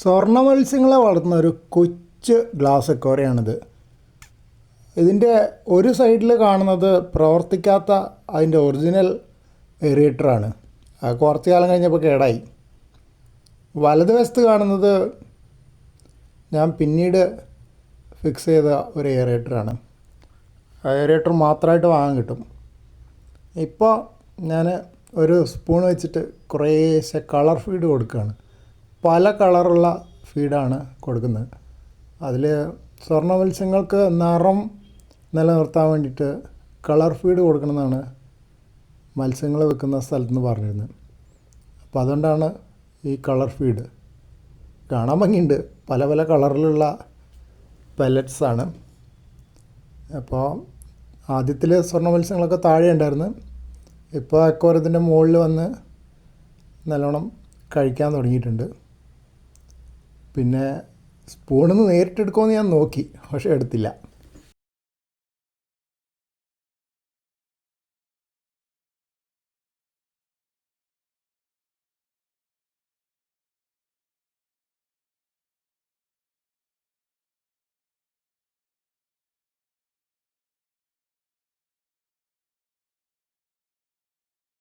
സ്വർണ മത്സ്യങ്ങളെ വളർത്തുന്ന ഒരു കൊച്ചു ഗ്ലാസ് അക്വേറിയാണിത് ഇതിന്റെ ഒരു സൈഡിൽ കാണുന്നത് പ്രവർത്തിക്കാത്ത അതിന്റെ ഒറിജിനൽ എറിയേറ്ററാണ് കുറച്ച് കാലം കഴിഞ്ഞപ്പോൾ കേടായി. വലതുവശത്ത് കാണുന്നത് ഞാൻ പിന്നീട് ഫിക്സ് ചെയ്ത ഒരു എയറേറ്ററാണ് ആ എയറേറ്റർ മാത്രമായിട്ട് വാങ്ങാൻ കിട്ടും. ഇപ്പോൾ ഞാൻ ഒരു സ്പൂൺ വെച്ചിട്ട് കുറേശ്ശെ കളർ ഫീഡ് കൊടുക്കുകയാണ്. പല കളറുള്ള ഫീഡാണ് കൊടുക്കുന്നത്. അതിൽ സ്വർണ മത്സ്യങ്ങൾക്ക് നിറം നിലനിർത്താൻ വേണ്ടിയിട്ട് കളർ ഫീഡ് കൊടുക്കണമെന്നാണ് മത്സ്യങ്ങൾ വെക്കുന്ന സ്ഥലത്ത് നിന്ന് പറഞ്ഞിരുന്നത്. അപ്പോൾ അതുകൊണ്ടാണ് ഈ കളർ ഫീഡ്. കാണാൻ ഭംഗിയുണ്ട്. പല പല കളറിലുള്ള പെല്ലറ്റ്സ് ആണ്. അപ്പോൾ ആദ്യത്തിൽ സ്വർണ മത്സ്യങ്ങളൊക്കെ താഴെ ഉണ്ടായിരുന്നു. ഇപ്പോൾ അക്വാറിയത്തിന്റെ മുകളിൽ വന്ന് നല്ലോണം കഴിക്കാൻ തുടങ്ങിയിട്ടുണ്ട്. പിന്നെ സ്പൂണിൽ നിന്ന് നേരിട്ടെടുക്കുമെന്ന് ഞാൻ നോക്കി പക്ഷേ എടുത്തില്ല.